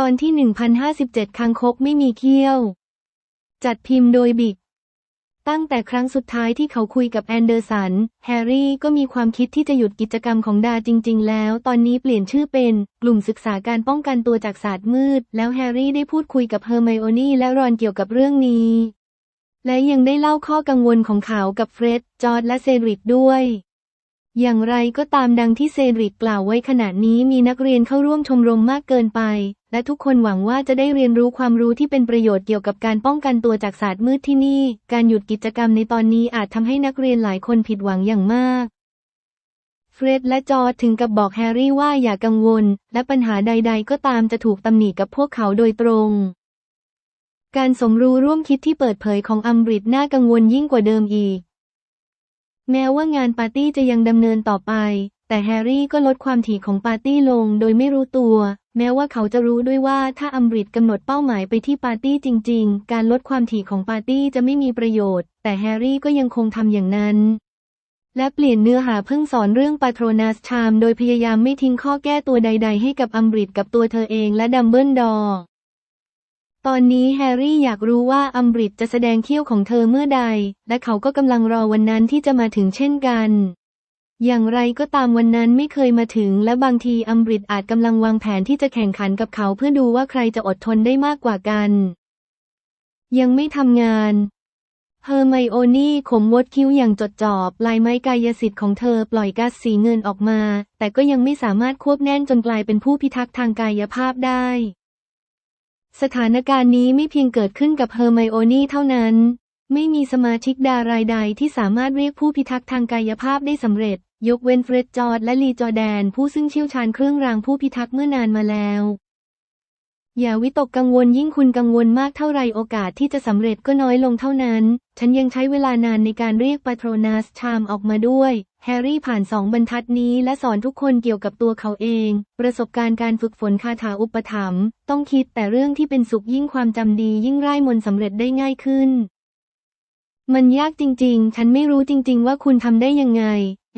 ตอนที่ 1057คางคกไม่มีเขี้ยว จัดพิมพ์โดยบิก ตั้งแต่ครั้งสุดท้ายที่เขาคุยกับแอนเดอร์สัน แฮร์รี่ก็มีความคิดที่จะหยุดกิจกรรมของดาจริง ๆ แล้ว ตอนนี้เปลี่ยนชื่อเป็น กลุ่มศึกษาการป้องกันตัวจากศาสตร์มืด แล้วแฮร์รี่ได้พูดคุยกับเฮอร์ไมโอนี่และรอนเกี่ยวกับเรื่องนี้ และยังได้เล่าข้อกังวลของเขากับเฟร็ด จอร์ดและเซดริกด้วย อย่างไรก็ตามดังที่เซริกกล่าวไว้ขณะนี้มีนักเรียนเข้าร่วมชมรมมากเกินไป และทุกคนหวังว่าจะได้เรียนรู้ความรู้ที่เป็นประโยชน์เกี่ยวกับการป้องกันตัวจากศาสตร์มืดที่นี่ การหยุดกิจกรรมในตอนนี้อาจทำให้นักเรียนหลายคนผิดหวังอย่างมาก เฟร็ดและจอร์ถึงกับบอกแฮร์รี่ว่าอย่ากังวล และปัญหาใด ๆ ก็ตามจะถูกตำหนิกับพวกเขาโดยตรงการสมรู้ร่วมคิดที่เปิดเผยของอัมบริดน่ากังวลยิ่งกว่าเดิมอีก แม้ว่างานปาร์ตี้จะยังดำเนินต่อไป แต่แฮร์รี่ก็ลดความถี่ของปาร์ตี้ลงโดยไม่รู้ตัว แม้ว่าเขาจะรู้ด้วยว่าถ้าอัมบริดกำหนดเป้าหมายไปที่ปาร์ตี้จริง ๆ การลดความถี่ของปาร์ตี้จะไม่มีประโยชน์ แต่แฮร์รี่ก็ยังคงทำอย่างนั้นและเปลี่ยนเนื้อหาเพิ่งสอนเรื่องปาโทรนัสชามโดยพยายามไม่ทิ้งข้อแก้ตัวใด ๆ ให้กับอัมบริดกับตัวเธอเองและดัมเบิลดอร์ ตอนนี้แฮร์รี่อยากรู้ว่าอัมบริดจะแสดงเขี้ยวของเธอเมื่อใด และเขาก็กำลังรอวันนั้นที่จะมาถึงเช่นกัน อย่างไรก็ตามวันนั้นไม่เคยมาถึง และบางทีอัมบริดอาจกำลังวางแผนที่จะแข่งขันกับเขาเพื่อดูว่าใครจะอดทนได้มากกว่ากัน ยังไม่ทำงานเฮอร์ไมโอนี่ขมวดคิ้วอย่างจดจ่อปลายไม้กายสิทธิ์ของเธอปล่อยก๊าซสีเงินออกมา แต่ก็ยังไม่สามารถควบแน่นจนกลายเป็นผู้พิทักษ์ทางกายภาพได้ สถานการณ์นี้ไม่เพียงเกิดขึ้นกับเฮอร์ไมโอนี่เท่านั้น ไม่มีสมาชิกดารายใดที่สามารถเรียกผู้พิทักษ์ทางกายภาพได้สำเร็จ ยกเว้นเฟร็ดจอร์ดและลีจอแดน ผู้ซึ่งเชี่ยวชาญเครื่องรางผู้พิทักษ์เมื่อนานมาแล้ว อย่าวิตกกังวลยิ่งคุณกังวลมากเท่าไรโอกาสที่จะสำเร็จก็น้อยลงเท่านั้น ฉันยังใช้เวลานานในการเรียกปาโทรนัสชามออกมาด้วย แฮร์รี่ผ่านสองบรรทัดนี้และสอนทุกคนเกี่ยวกับตัวเขาเอง ประสบการณ์การฝึกฝนคาถาอุปถัมภ์ต้องคิดแต่เรื่องที่เป็นสุขยิ่งความจำดียิ่งไร้มนสำเร็จได้ง่ายขึ้น มันยากจริง ๆ ฉันไม่รู้จริง ๆ ว่าคุณทำได้ยังไง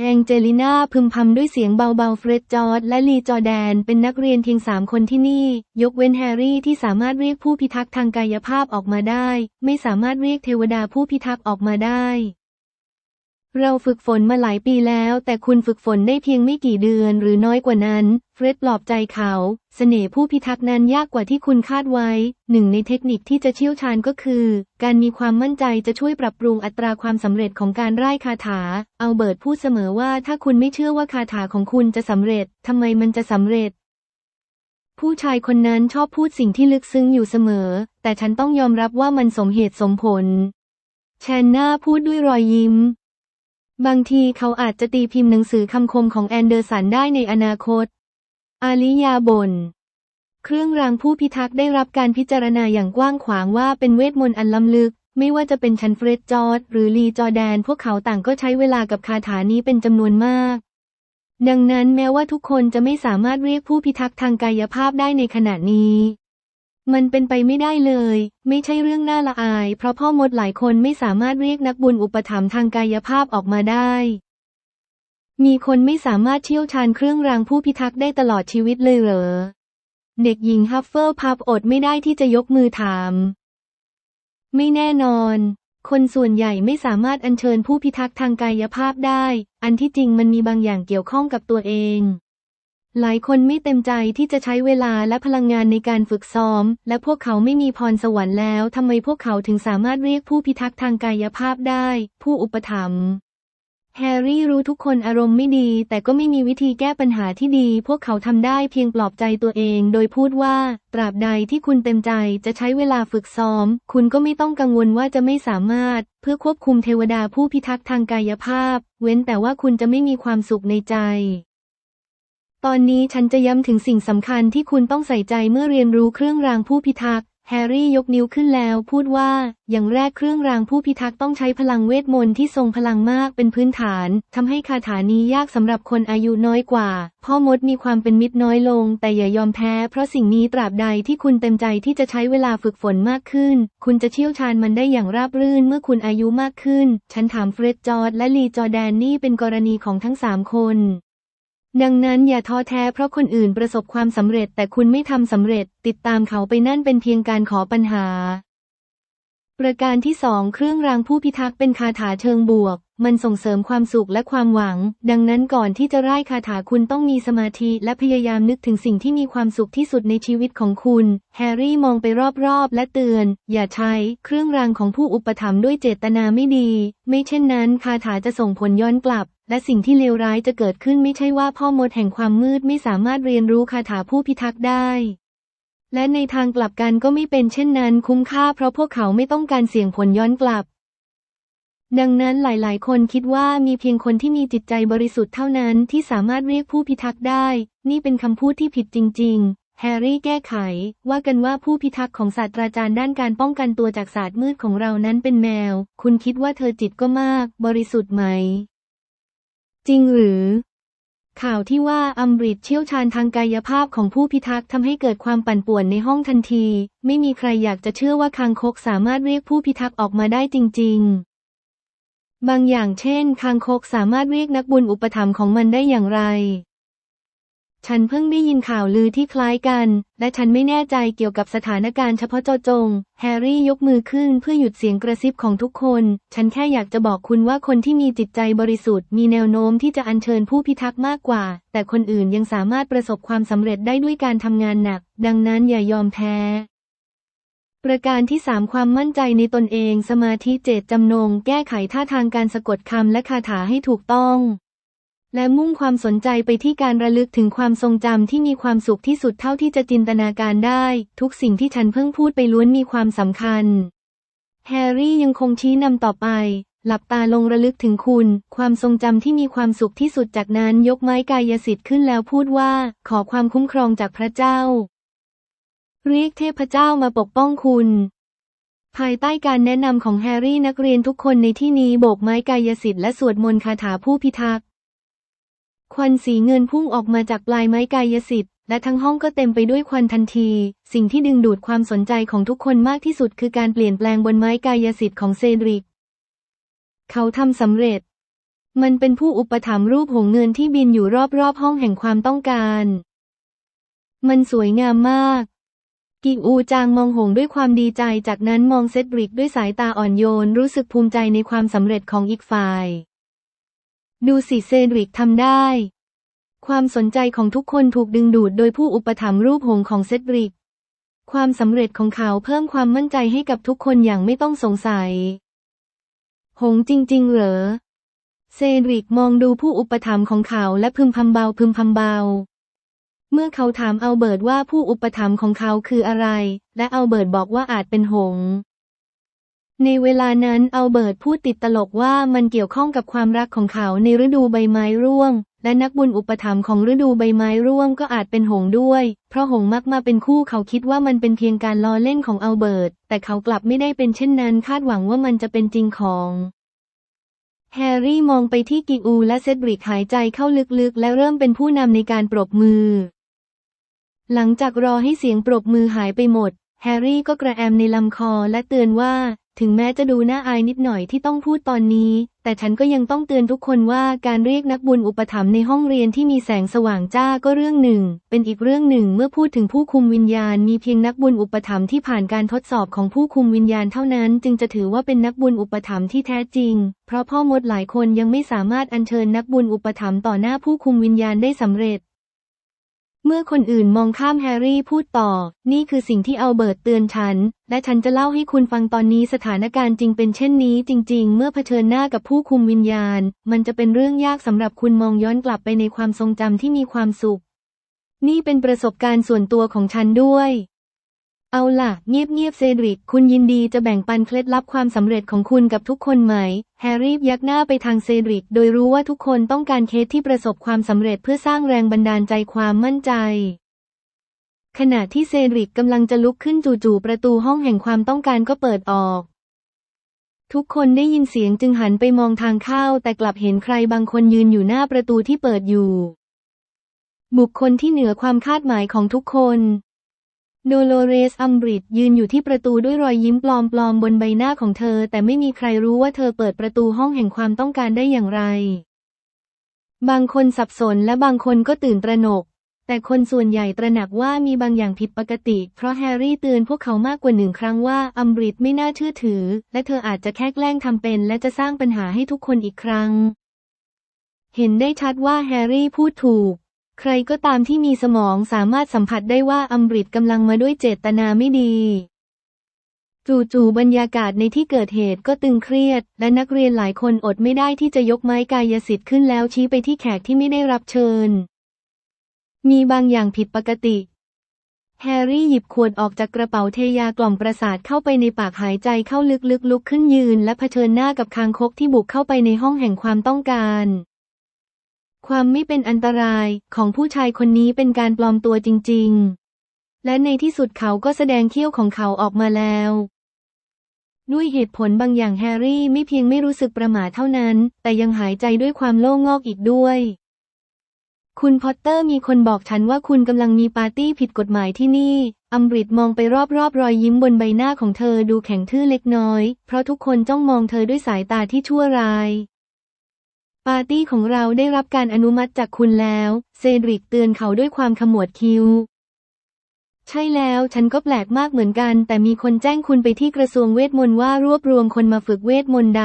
แองเจลิน่าพึมพำด้วยเสียงเบาๆ เฟร็ดจอร์ดและลีจอแดน เป็นนักเรียนเพียงสามคนที่นี่ ยกเว้นแฮร์รี่ที่สามารถเรียกผู้พิทักษ์ทางกายภาพออกมาได้ ไม่สามารถเรียกเทวดาผู้พิทักษ์ออกมาได้ เราฝึกฝนมาหลายปีแล้ว แต่คุณฝึกฝนได้เพียงไม่กี่เดือนหรือน้อยกว่านั้น เฟร็ดปลอบใจเขา เสน่ห์ผู้พิทักษ์นั้นยากกว่าที่คุณคาดไว้ หนึ่งในเทคนิคที่จะเชี่ยวชาญก็คือ การมีความมั่นใจจะช่วยปรับปรุงอัตราความสำเร็จของการไร้คาถา เอาเบิร์ตพูดเสมอว่าถ้าคุณไม่เชื่อว่าคาถาของคุณจะสำเร็จทำไมมันจะสำเร็จผู้ชายคนนั้นชอบพูดสิ่งที่ลึกซึ้งอยู่เสมอ แต่ฉันต้องยอมรับว่ามันสมเหตุสมผล แชนน่าพูดด้วยรอยยิ้ม บางทีเขาอาจจะตีพิมพ์หนังสือคำคมของแอนเดอร์สันได้ในอนาคต อาลิยาบน เครื่องรางผู้พิทักษ์ได้รับการพิจารณาอย่างกว้างขวางว่าเป็นเวทมนต์อันล้ำลึก ไม่ว่าจะเป็นชันเฟรดจอร์ดหรือลีจอร์แดน พวกเขาต่างก็ใช้เวลากับคาถานี้เป็นจำนวนมาก ดังนั้นแม้ว่าทุกคนจะไม่สามารถเรียกผู้พิทักษ์ทางกายภาพได้ในขณะนี้ มันเป็นไปไม่ได้เลย ไม่ใช่เรื่องน่าละอาย เพราะพ่อมดหลายคนไม่สามารถเรียกนักบุญอุปถัมภ์ทางกายภาพออกมาได้ มีคนไม่สามารถเชี่ยวชาญเครื่องรางผู้พิทักษ์ได้ตลอดชีวิตเลยเหรอ เด็กหญิงฮัฟเฟิลพับอดไม่ได้ที่จะยกมือถาม ไม่แน่นอน คนส่วนใหญ่ไม่สามารถอัญเชิญผู้พิทักษ์ทางกายภาพได้ อันที่จริงมันมีบางอย่างเกี่ยวข้องกับตัวเอง หลายคนไม่เต็มใจที่จะใช้เวลาและพลังงานในการฝึกซ้อม และพวกเขาไม่มีพรสวรรค์แล้วทำไมพวกเขาถึงสามารถเรียกผู้พิทักษ์ทางกายภาพได้ ผู้อุปถัมภ์แฮร์รี่รู้ทุกคนอารมณ์ไม่ดี แต่ก็ไม่มีวิธีแก้ปัญหาที่ดี พวกเขาทำได้เพียงปลอบใจตัวเอง โดยพูดว่า ตราบใดที่คุณเต็มใจจะใช้เวลาฝึกซ้อม คุณก็ไม่ต้องกังวลว่าจะไม่สามารถ เพื่อควบคุมเทวดาผู้พิทักษ์ทางกายภาพ เว้นแต่ว่าคุณจะไม่มีความสุขในใจ ตอนนี้ฉันจะย้ำถึงสิ่งสำคัญที่คุณต้องใส่ใจเมื่อเรียนรู้เครื่องรางผู้พิทักษ์แฮร์รี่ยกนิ้วขึ้นแล้ว พูดว่า อย่างแรกเครื่องรางผู้พิทักษ์ต้องใช้พลังเวทมนต์ที่ทรงพลังมากเป็นพื้นฐานทำให้คาถานี้ยากสำหรับคนอายุน้อยกว่า พ่อมดมีความเป็นมิตรน้อยลง แต่อย่ายอมแพ้ เพราะสิ่งนี้ตราบใดที่คุณเต็มใจที่จะใช้เวลาฝึกฝนมากขึ้น คุณจะเชี่ยวชาญมันได้อย่างราบรื่นเมื่อคุณอายุมากขึ้น ฉันถามเฟร็ดจอร์ดและลีจอแดนนี่เป็นกรณีของทั้งสามคน ดังนั้นอย่าท้อแท้เพราะคนอื่นประสบความสำเร็จแต่คุณไม่ทำสำเร็จ ติดตามเขาไปนั่นเป็นเพียงการขอปัญหา ประการที่สองเครื่องรางผู้พิทักษ์เป็นคาถาเชิงบวก มันส่งเสริมความสุขและความหวัง ดังนั้นก่อนที่จะร่คาถาคุณต้องมีสมาธิและพยายามนึกถึงสิ่งที่มีความสุขที่สุดในชีวิตของคุณ แฮร์รี่มองไปรอบๆ และเตือน อย่าใช้ เครื่องรางของผู้อุปถัมภ์ด้วยเจตนาไม่ดี ไม่เช่นนั้น คาถาจะส่งผลย้อนกลับ และสิ่งที่เลวร้ายจะเกิดขึ้นไม่ใช่ว่าพ่อมดแห่งความมืดไม่สามารถเรียนรู้คาถาผู้พิทักษ์ได้ และในทางกลับกันก็ไม่เป็นเช่นนั้นคุ้มค่าเพราะพวกเขาไม่ต้องการเสี่ยงผลย้อนกลับ ดังนั้นหลายๆ คนคิดว่ามีเพียงคนที่มีจิตใจบริสุทธิ์เท่านั้นที่สามารถเรียกผู้พิทักษ์ได้ นี่เป็นคำพูดที่ผิดจริง ๆ แฮร์รี่แก้ไข ว่ากันว่าผู้พิทักษ์ของศาสตราจารย์ด้านการป้องกันตัวจากศาสตร์มืดของเรานั้นเป็นแมว คุณคิดว่าเธอจิตก็มาก บริสุทธิ์ไหม จริงหรือ ข่าวที่ว่าอัมบริดเชี่ยวชาญทางกายภาพของผู้พิทักษ์ทำให้เกิดความปั่นป่วนในห้องทันที ไม่มีใครอยากจะเชื่อว่าคางคกสามารถเรียกผู้พิทักษ์ออกมาได้จริง ๆ บางอย่างเช่น คางคกสามารถเรียกนักบุญอุปถัมภ์ของมันได้อย่างไร ฉันเพิ่งได้ยินข่าวลือที่คล้ายกัน และฉันไม่แน่ใจเกี่ยวกับสถานการณ์เฉพาะเจาะจง แฮร์รี่ยกมือขึ้นเพื่อหยุดเสียงกระซิบของทุกคน ฉันแค่อยากจะบอกคุณว่าคนที่มีจิตใจบริสุทธิ์มีแนวโน้มที่จะอัญเชิญผู้พิทักษ์มากกว่า แต่คนอื่นยังสามารถประสบความสำเร็จได้ด้วยการทำงานหนัก ดังนั้นอย่ายอมแพ้ประการที่สามความมั่นใจในตนเอง สมาธิเจตจำนง แก้ไขท่าทางการสะกดคำและคาถาให้ถูกต้อง และมุ่งความสนใจไปที่การระลึกถึงความทรงจำที่มีความสุขที่สุดเท่าที่จะจินตนาการได้ ทุกสิ่งที่ฉันเพิ่งพูดไปล้วนมีความสำคัญ แฮร์รี่ยังคงชี้นำต่อไป หลับตาลงระลึกถึงคุณ ความทรงจำที่มีความสุขที่สุดจากนั้นยกไม้กายสิทธิ์ขึ้นแล้วพูดว่า ขอความคุ้มครองจากพระเจ้า เรียกเทพเจ้ามาปกป้องคุณภายใต้การแนะนำของแฮร์รี่นักเรียนทุกคนในที่นี้โบกไม้กายสิทธิ์และสวดมนต์คาถาผู้พิทักษ์ ควันสีเงินพุ่งออกมาจากปลายไม้กายสิทธิ์และทั้งห้องก็เต็มไปด้วยควันทันที สิ่งที่ดึงดูดความสนใจของทุกคนมากที่สุดคือการเปลี่ยนแปลงบนไม้กายสิทธิ์ของเซดริก เขาทำสำเร็จ มันเป็นผู้อุปถัมภ์รูปหงเงินที่บินอยู่รอบๆ ห้องแห่งความต้องการ มันสวยงามมาก กิอูจางมองหงด้วยความดีใจ จากนั้นมองเซดริกด้วยสายตาอ่อนโยน รู้สึกภูมิใจในความสำเร็จของอีกฝ่าย ดูสิเซดริกทำได้ ความสนใจของทุกคนถูกดึงดูดโดยผู้อุปถัมภ์รูปหงของเซดริก ความสำเร็จของเขาเพิ่มความมั่นใจให้กับทุกคนอย่างไม่ต้องสงสัย หงจริง ๆ เหรอ เซดริกมองดูผู้อุปถัมภ์ของเขาและพึมพำเบาพึมพำเบา เมื่อเขาถามอัลเบิร์ตว่าผู้อุปถัมภ์ของเขาคืออะไร และอัลเบิร์ตบอกว่าอาจเป็นหง ในเวลานั้นอัลเบิร์ตพูดติดตลกว่ามันเกี่ยวข้องกับความรักของเขาในฤดูใบไม้ร่วง และนักบุญอุปถัมภ์ของฤดูใบไม้ร่วงก็อาจเป็นหงด้วย เพราะหงมักมาเป็นคู่เขาคิดว่ามันเป็นเพียงการล้อเล่นของอัลเบิร์ตแต่เขากลับไม่ได้เป็นเช่นนั้นคาดหวังว่ามันจะเป็นจริงของแฮร์รี่มองไปที่กิอูและเซดริกหายใจเข้าลึกๆ และเริ่มเป็นผู้นำในการปรบมือ หลังจากรอให้เสียงปรบมือหายไปหมด แฮร์รี่ก็กระแอมในลำคอและเตือนว่า ถึงแม้จะดูน่าอายนิดหน่อยที่ต้องพูดตอนนี้ แต่ฉันก็ยังต้องเตือนทุกคนว่าการเรียกนักบุญอุปถัมภ์ในห้องเรียนที่มีแสงสว่างจ้าก็เรื่องหนึ่ง เป็นอีกเรื่องหนึ่งเมื่อพูดถึงผู้คุมวิญญาณ มีเพียงนักบุญอุปถัมภ์ที่ผ่านการทดสอบของผู้คุมวิญญาณเท่านั้น จึงจะถือว่าเป็นนักบุญอุปถัมภ์ที่แท้จริง เพราะพ่อมดหลายคนยังไม่สามารถอัญเชิญนักบุญอุปถัมภ์ต่อหน้าผู้คุมวิญญาณได้สำเร็จ เมื่อคนอื่นมองข้ามแฮร์รี่พูดต่อ นี่คือสิ่งที่เอาเบิร์ตเตือนฉัน และฉันจะเล่าให้คุณฟังตอนนี้สถานการณ์จริงเป็นเช่นนี้ จริง ๆ เมื่อเผชิญหน้ากับผู้คุมวิญญาณ มันจะเป็นเรื่องยากสำหรับคุณมองย้อนกลับไปในความทรงจำที่มีความสุข นี่เป็นประสบการณ์ส่วนตัวของฉันด้วย เอาล่ะ เงียบๆเซดริก คุณยินดีจะแบ่งปันเคล็ดลับความสำเร็จของคุณกับทุกคนไหม แฮร์รี่ยักหน้าไปทางเซดริก โดยรู้ว่าทุกคนต้องการเคสที่ประสบความสำเร็จเพื่อสร้างแรงบันดาลใจความมั่นใจ ขณะที่เซดริกกำลังจะลุกขึ้นจู่ๆประตูห้องแห่งความต้องการก็เปิดออก ทุกคนได้ยินเสียงจึงหันไปมองทางเข้า แต่กลับเห็นใครบางคนยืนอยู่หน้าประตูที่เปิดอยู่ บุคคลที่เหนือความคาดหมายของทุกคน โดโลเรสอัมบริดยืนอยู่ที่ประตูด้วยรอยยิ้มปลอมๆบนใบหน้าของเธอ แต่ไม่มีใครรู้ว่าเธอเปิดประตูห้องแห่งความต้องการได้อย่างไร บางคนสับสนและบางคนก็ตื่นตระหนก แต่คนส่วนใหญ่ตระหนักว่ามีบางอย่างผิดปกติ เพราะแฮร์รี่เตือนพวกเขามากกว่าหนึ่งครั้งว่าอัมบริดไม่น่าเชื่อถือ และเธออาจจะแค่แกล้งทำเป็น และจะสร้างปัญหาให้ทุกคนอีกครั้ง เห็นได้ชัดว่าแฮร์รี่พูดถูก ใครก็ตามที่มีสมองสามารถสัมผัสได้ว่าอัมบริดกำลังมาด้วยเจตนาไม่ดี จู่ๆบรรยากาศในที่เกิดเหตุก็ตึงเครียด และนักเรียนหลายคนอดไม่ได้ที่จะยกไม้กายสิทธิ์ขึ้นแล้วชี้ไปที่แขกที่ไม่ได้รับเชิญ มีบางอย่างผิดปกติ แฮร์รี่หยิบขวดออกจากกระเป๋าเทยากล่อมประสาทเข้าไปในปากหายใจเข้าลึกๆลุกขึ้นยืน และเผชิญหน้ากับคางคกที่บุกเข้าไปในห้องแห่งความต้องการ ความไม่เป็นอันตรายของผู้ชายคนนี้เป็นการปลอมตัวจริง ๆ และในที่สุดเขาก็แสดงเขี้ยวของเขาออกมาแล้ว ด้วยเหตุผลบางอย่างแฮร์รี่ไม่เพียงไม่รู้สึกประหม่าเท่านั้น แต่ยังหายใจด้วยความโล่งงอกอีกด้วย คุณพอตเตอร์มีคนบอกฉันว่าคุณกำลังมีปาร์ตี้ผิดกฎหมายที่นี่ อัมบริดมองไปรอบๆรรอยยิ้มบนใบหน้าของเธอดูแข็งทื่อเล็กน้อย เพราะทุกคนจ้องมองเธอด้วยสายตาที่ชั่วร้าย ปาร์ตี้ของเราได้รับการอนุมัติจากคุณแล้ว เซดริกเตือนเขาด้วยความขมวดคิ้ว ใช่แล้วฉันก็แปลกมากเหมือนกัน แต่มีคนแจ้งคุณไปที่กระทรวงเวทมนต์ว่ารวบรวมคนมาฝึกเวทมนต์ด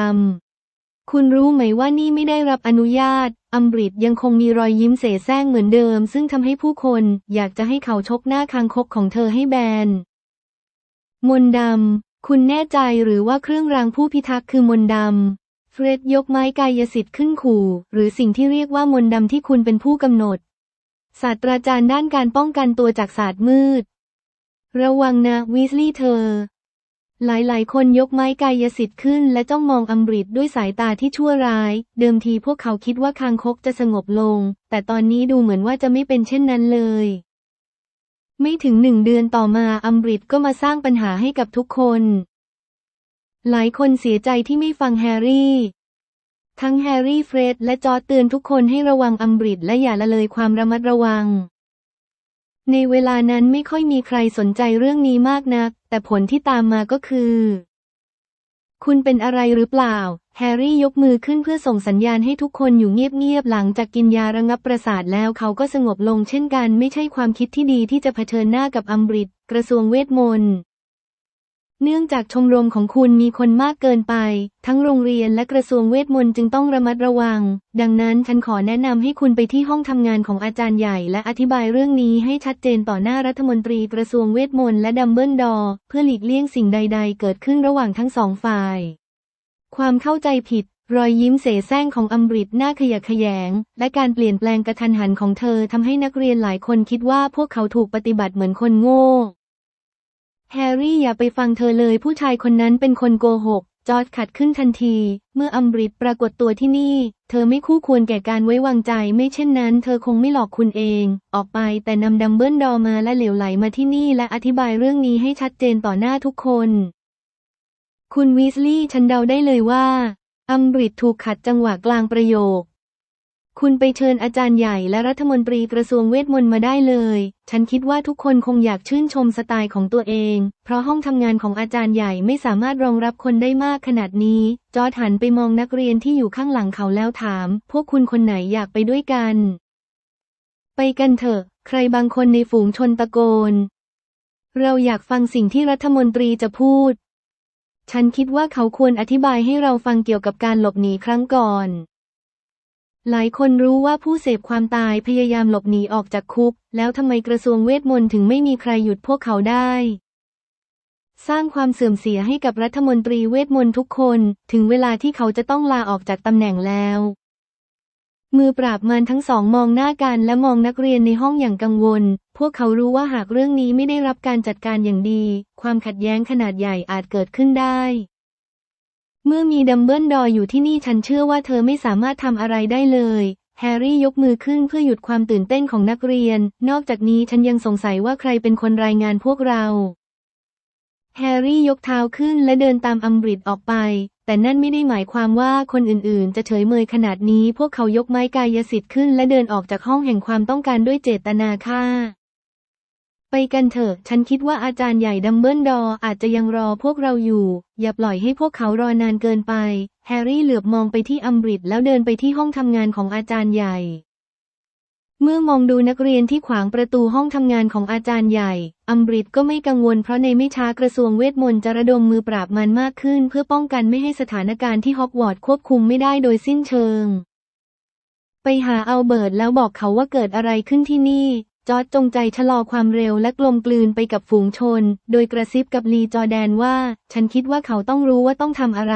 ำ คุณรู้ไหมว่านี่ไม่ได้รับอนุญาต อัมบริดยังคงมีรอยยิ้มเสแสร้งเหมือนเดิม ซึ่งทำให้ผู้คนอยากจะให้เขาชกหน้าคางคกของเธอให้แบน มนต์ดำ คุณแน่ใจหรือว่าเครื่องรางผู้พิทักษ์คือมนต์ดำ เฟร็ดยกไม้กายสิทธิ์ขึ้นขู่ หรือสิ่งที่เรียกว่ามนต์ดำที่คุณเป็นผู้กำหนด ศาสตราจารย์ด้านการป้องกันตัวจากศาสตร์มืด ระวังนะวีสลีย์เธอ หลายๆ คนยกไม้กายสิทธิ์ขึ้น และจ้องมองอัมบริดด้วยสายตาที่ชั่วร้าย เดิมทีพวกเขาคิดว่าคางคกจะสงบลง แต่ตอนนี้ดูเหมือนว่าจะไม่เป็นเช่นนั้นเลย ไม่ถึงหนึ่งเดือนต่อมาอัมบริดก็มาสร้างปัญหาให้กับทุกคน หลายคนเสียใจที่ไม่ฟังแฮร์รี่ ทั้งแฮร์รี่เฟรดและจอร์เตือนทุกคนให้ระวังอัมบริดและอย่าละเลยความระมัดระวัง ในเวลานั้นไม่ค่อยมีใครสนใจเรื่องนี้มากนัก แต่ผลที่ตามมาก็คือ คุณเป็นอะไรหรือเปล่า แฮร์รี่ยกมือขึ้นเพื่อส่งสัญญาณให้ทุกคนอยู่เงียบๆหลังจากกินยาระงับประสาทแล้วเขาก็สงบลงเช่นกันไม่ใช่ความคิดที่ดีที่จะเผชิญหน้ากับอัมบริดกระทรวงเวทมนต์ เนื่องจากชมรมของคุณมีคนมากเกินไป ทั้งโรงเรียนและกระทรวงเวทมนต์จึงต้องระมัดระวัง ดังนั้นฉันขอแนะนำให้คุณไปที่ห้องทำงานของอาจารย์ใหญ่ และอธิบายเรื่องนี้ให้ชัดเจนต่อหน้ารัฐมนตรีกระทรวงเวทมนต์และดัมเบิลดอร์เพื่อหลีกเลี่ยงสิ่งใด ๆ เกิดขึ้นระหว่างทั้งสองฝ่าย ความเข้าใจผิด รอยยิ้มเสแสร้งของอัมบริดหน้าขยะแขยง และการเปลี่ยนแปลงกระทันหันของเธอทำให้นักเรียนหลายคนคิดว่าพวกเขาถูกปฏิบัติเหมือนคนโง่ แฮร์รี่อย่าไปฟังเธอเลยผู้ชายคนนั้นเป็นคนโกหก จอร์จขัดขึ้นทันที เมื่ออัมบริดปรากฏตัวที่นี่ เธอไม่คู่ควรแก่การไว้วางใจ ไม่เช่นนั้นเธอคงไม่หลอกคุณเอง ออกไปแต่นำดัมเบิลดอร์มาและเหลวไหลมาที่นี่และอธิบายเรื่องนี้ให้ชัดเจนต่อหน้าทุกคน คุณวีสลีย์ฉันเดาได้เลยว่า อัมบริดถูกขัดจังหวะกลางประโยค คุณไปเชิญอาจารย์ใหญ่และรัฐมนตรีกระทรวงเวทมนต์มาได้เลย ฉันคิดว่าทุกคนคงอยากชื่นชมสไตล์ของตัวเอง เพราะห้องทำงานของอาจารย์ใหญ่ไม่สามารถรองรับคนได้มากขนาดนี้ จอร์จหันไปมองนักเรียนที่อยู่ข้างหลังเขาแล้วถาม พวกคุณคนไหนอยากไปด้วยกัน ไปกันเถอะ ใครบางคนในฝูงชนตะโกน เราอยากฟังสิ่งที่รัฐมนตรีจะพูด ฉันคิดว่าเขาควรอธิบายให้เราฟังเกี่ยวกับการหลบหนีครั้งก่อน หลายคนรู้ว่าผู้เสพความตายพยายามหลบหนีออกจากคุก แล้วทำไมกระทรวงเวทมนต์ถึงไม่มีใครหยุดพวกเขาได้ สร้างความเสื่อมเสียให้กับรัฐมนตรีเวทมนต์ทุกคน ถึงเวลาที่เขาจะต้องลาออกจากตำแหน่งแล้ว มือปราบมารทั้งสองมองหน้ากันและมองนักเรียนในห้องอย่างกังวล พวกเขารู้ว่าหากเรื่องนี้ไม่ได้รับการจัดการอย่างดี ความขัดแย้งขนาดใหญ่อาจเกิดขึ้นได้ เมื่อมีดัมเบิลดอร์อยู่ที่นี่ฉันเชื่อว่าเธอไม่สามารถทำอะไรได้เลย แฮร์รี่ยกมือขึ้นเพื่อหยุดความตื่นเต้นของนักเรียน นอกจากนี้ฉันยังสงสัยว่าใครเป็นคนรายงานพวกเรา แฮร์รี่ยกเท้าขึ้นและเดินตามอัมบริดออกไป แต่นั่นไม่ได้หมายความว่าคนอื่นๆ จะเฉยเมยขนาดนี้ พวกเขายกไม้กายสิทธิ์ขึ้นและเดินออกจากห้องแห่งความต้องการด้วยเจตนาฆ่า ไปกันเถอะ ฉันคิดว่าอาจารย์ใหญ่ดัมเบิลดอร์อาจจะยังรอพวกเราอยู่ อย่าปล่อยให้พวกเขารอนานเกินไป แฮร์รี่เหลือบมองไปที่อัมบริดแล้วเดินไปที่ห้องทำงานของอาจารย์ใหญ่ เมื่อมองดูนักเรียนที่ขวางประตูห้องทำงานของอาจารย์ใหญ่ อัมบริดก็ไม่กังวลเพราะในไม่ช้ากระทรวงเวทมนต์จะระดมมือปราบมันมากขึ้น เพื่อป้องกันไม่ให้สถานการณ์ที่ฮอกวอตส์ควบคุมไม่ได้โดยสิ้นเชิงไปหาอัลเบิร์ตแล้วบอกเขาว่าเกิดอะไรขึ้นที่นี่ จอร์จจงใจชะลอความเร็วและกลมกลืนไปกับฝูงชน โดยกระซิบกับลีจอแดนว่า ฉันคิดว่าเขาต้องรู้ว่าต้องทำอะไร